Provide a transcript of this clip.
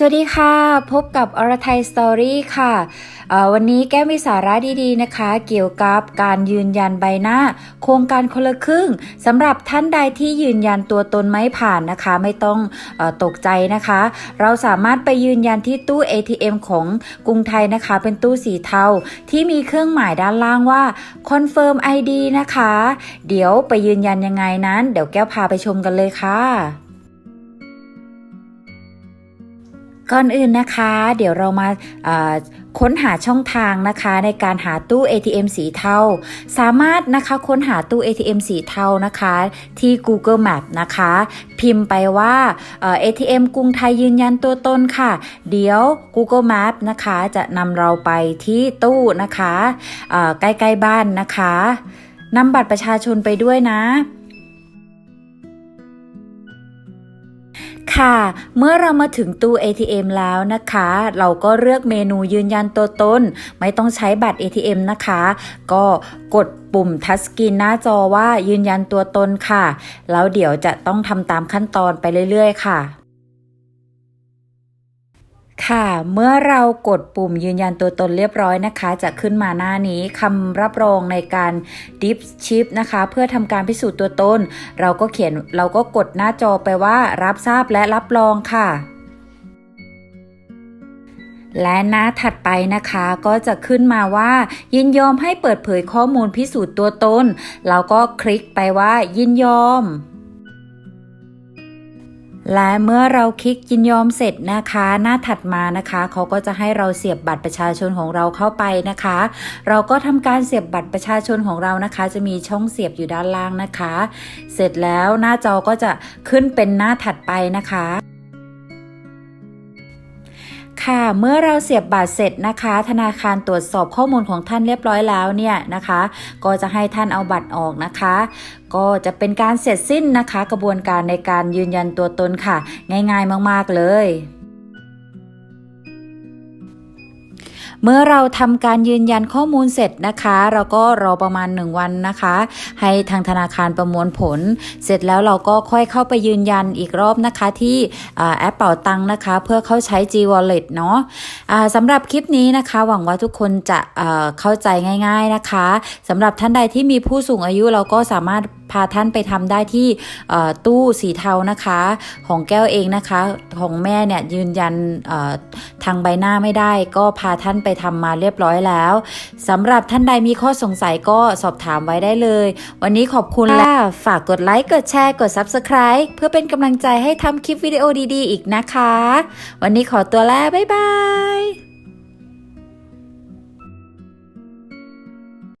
สวัสดีค่ะ พบกับอรไทยสตอรี่ค่ะ วันนี้แก้มมีสาระดีๆนะคะ เกี่ยวกับการยืนยันใบหน้า โครงการคนละครึ่งสำหรับท่านใดที่ยืนยันตัวตนไม่ผ่านนะคะ ไม่ต้องอตกใจนะคะ เราสามารถไปยืนยันที่ตู้ ATM ของกรุงไทยนะคะ เป็นตู้สีเทาที่มีเครื่องหมายด้านล่างว่า Confirm ID นะคะ เดี๋ยวไปยืนยันยังไงนั้น เดี๋ยวแก้วพาไปชมกันเลยค่ะ ก่อนอื่นนะคะ เดี๋ยวเรามาค้นหาช่องทางนะคะในการหาตู้ ATM สีเทา สามารถนะคะค้นหาตู้ ATM สีเทานะคะ ที่ Google Map นะคะ พิมพ์ไปว่าเอ่อ ATM กรุงไทยยืนยันตัวตนค่ะ เดี๋ยว Google Map นะคะจะนำเราไปที่ตู้นะคะใกล้ ๆ บ้านนะคะนำบัตรประชาชนไปด้วยนะ ค่ะ เมื่อเรามาถึงตู้ ATM แล้วนะคะ เราก็เลือกเมนูยืนยันตัวตน ไม่ต้องใช้บัตร ATM นะคะ ก็กดปุ่มทัชสกรีนหน้าจอว่ายืนยันตัวตนค่ะ แล้วเดี๋ยวจะต้องทำตามขั้นตอนไปเรื่อยๆ ค่ะ ค่ะ เมื่อเรากดปุ่มยืนยันตัวตนเรียบร้อยนะคะ จะขึ้นมาหน้านี้คำรับรองในการดิฟชิปนะคะ เพื่อทำการพิสูจน์ตัวตน เราก็เขียนเราก็กดหน้าจอไปว่ารับทราบและรับรองค่ะและหน้าถัดไปนะคะก็จะขึ้นมาว่า ยินยอมให้เปิดเผยข้อมูลพิสูจน์ตัวตน เราก็คลิกไปว่ายินยอม และเมื่อเราคลิกยินยอมเสร็จนะคะ หน้าถัดมานะคะเขาก็จะให้เราเสียบบัตรประชาชนของเราเข้าไปนะคะ เราก็ทำการเสียบบัตรประชาชนของเรานะคะ จะมีช่องเสียบอยู่ด้านล่างนะคะ เสร็จแล้วหน้าจอก็จะขึ้นเป็นหน้าถัดไปนะคะ ค่ะเมื่อเราเสียบบัตรเสร็จนะคะ ธนาคารตรวจสอบข้อมูลของท่านเรียบร้อยแล้วเนี่ยนะคะ ก็จะให้ท่านเอาบัตรออกนะคะ ก็จะเป็นการเสร็จสิ้นนะคะ กระบวนการในการยืนยันตัวตนค่ะ ง่ายๆมากๆเลย เมื่อเราทำการยืนยันข้อมูลเสร็จนะคะ เราก็รอประมาณ 1 วันนะคะ ให้ทางธนาคารประมวลผล เสร็จแล้วเราก็ค่อยเข้าไปยืนยันอีกรอบนะคะที่แอปเป่าตังค์นะคะ เพื่อเข้าใช้ G Wallet เนาะอ่าสำหรับคลิปนี้นะคะ หวังว่าทุกคนจะเข้าใจง่าย ๆนะคะสำหรับท่านใดที่มีผู้สูงอายุเราก็สามารถ พาท่านไปทำได้ที่ตู้สีเทานะคะ ของแก้วเองนะคะ ของแม่เนี่ยยืนยันทางใบหน้าไม่ได้ ก็พาท่านไปทำมาเรียบร้อยแล้วสำหรับท่านใดมีข้อสงสัยก็สอบถามไว้ได้เลย วันนี้ขอบคุณและฝากกดไลค์กดแชร์กด Subscribe เพื่อเป็นกำลังใจให้ทำคลิปวิดีโอดีๆ อีกนะคะ วันนี้ขอตัวแล้วบ๊ายบาย